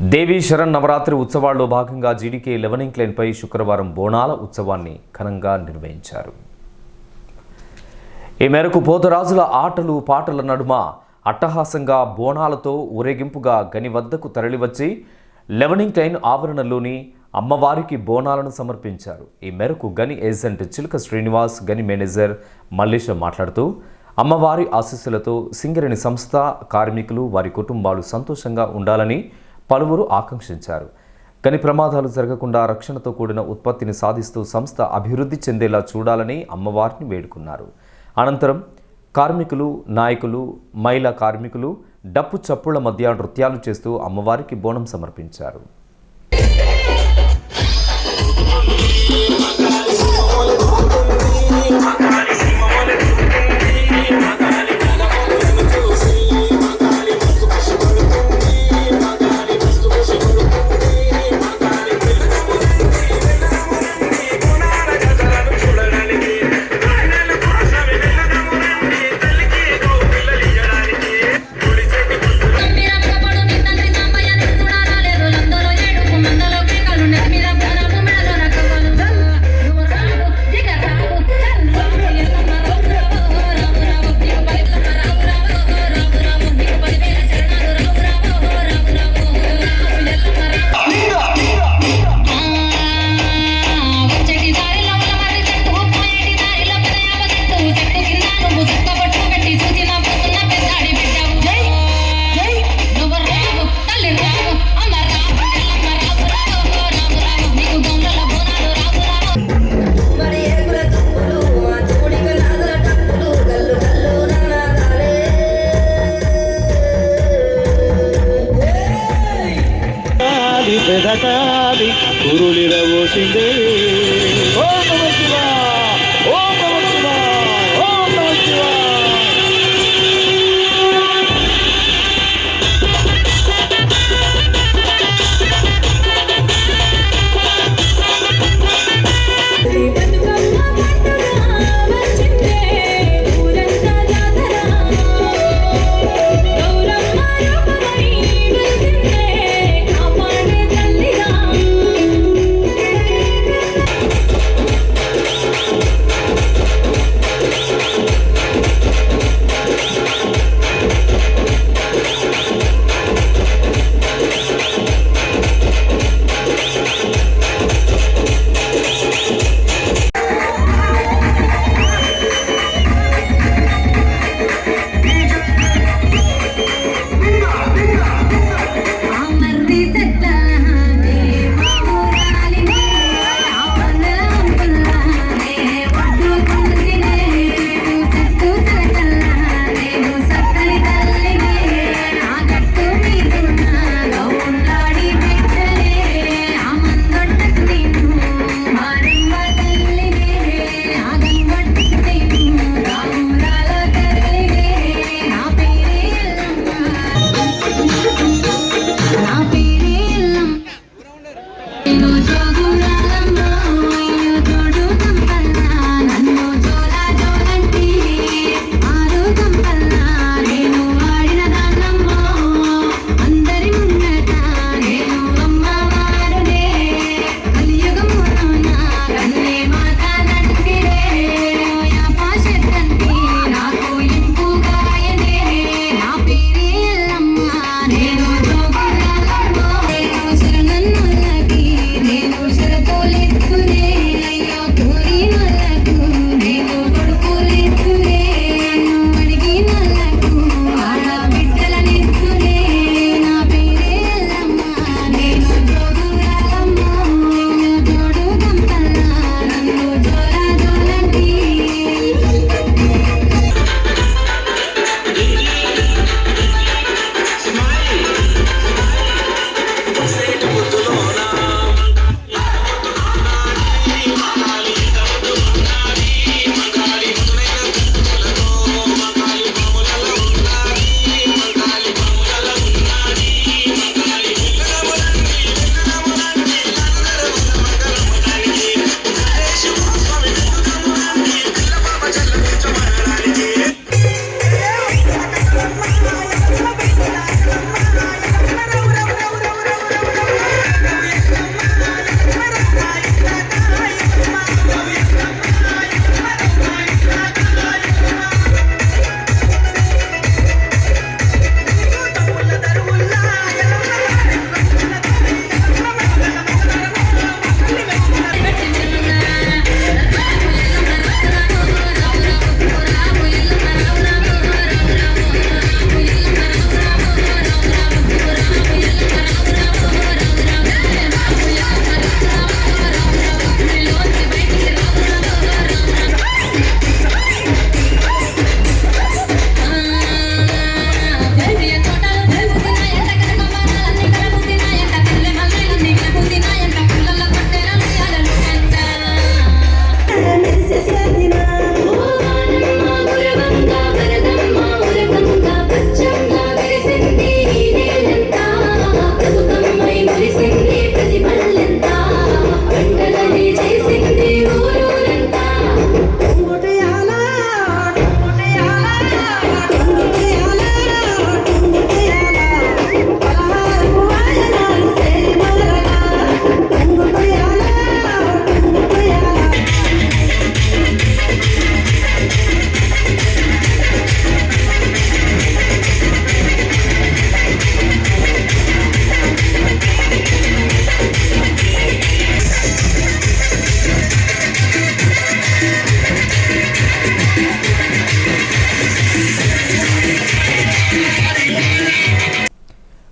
దేవీ శరణ్ నవరాత్రి ఉత్సవాల్లో భాగంగా జీడీకే లెవనింగ్ లైన్పై శుక్రవారం బోనాల ఉత్సవాన్ని ఘనంగా నిర్వహించారు. ఈ మేరకు పోతరాజుల ఆటలు పాటల నడుమ అట్టహాసంగా బోనాలతో ఊరేగింపుగా గని వద్దకు తరలివచ్చి లెవెనింగ్ టైన్ ఆవరణలోని అమ్మవారికి బోనాలను సమర్పించారు. ఈ మేరకు గని ఏజెంట్ చిలుక శ్రీనివాస్ గని మేనేజర్ మల్లేశం మాట్లాడుతూ అమ్మవారి ఆశీస్సులతో సింగరేణి సంస్థ కార్మికులు వారి కుటుంబాలు సంతోషంగా ఉండాలని పలువురు ఆకాంక్షించారు. గని ప్రమాదాలు జరగకుండా రక్షణతో కూడిన ఉత్పత్తిని సాధిస్తూ సంస్థ అభివృద్ధి చెందేలా చూడాలని అమ్మవారిని వేడుకున్నారు. అనంతరం కార్మికులు నాయకులు మహిళా కార్మికులు డప్పు చప్పుళ్ళ మధ్య నృత్యాలు చేస్తూ అమ్మవారికి బోనం సమర్పించారు. ఆది పెదకాది కురులిరవోసిందే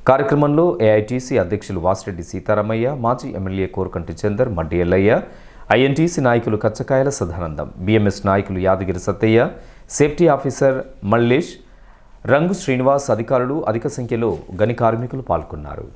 కార్యక్రమంలో ఏఐటీసీ అధ్యక్షులు వాసిరెడ్డి సీతారామయ్య మాజీ ఎమ్మెల్యే కోరకంటి చందర్ మడ్డి ఎల్లయ్య ఐఎన్టీసీ నాయకులు కచ్చకాయల సదానందం బిఎంఎస్ నాయకులు యాదగిరి సత్తయ్య సేఫ్టీ ఆఫీసర్ మల్లేష్ రంగు శ్రీనివాస్ అధికారులు అధిక సంఖ్యలో గని కార్మికులు పాల్గొన్నారు.